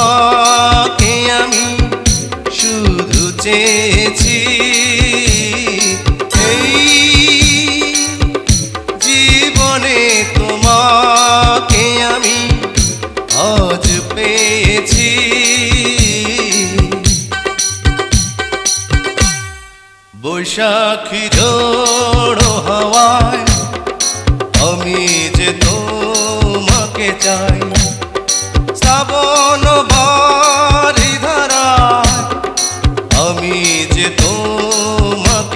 তোমাকে আমি শুধু চেয়েছি? জীবনে তোমাকে আমি আজ পেয়েছি। বৈশাখী ঝোড় হওয়ায় আমি যে তোমাকে চাই।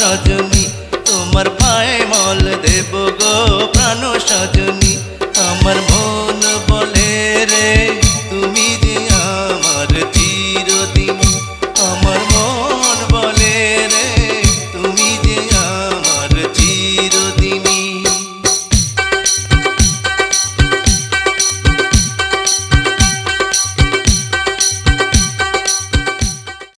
সজনী তোমার পায়ে মল দেব গো প্রাণ সজনী। আমার মন বলে রে তুমি দিয়ে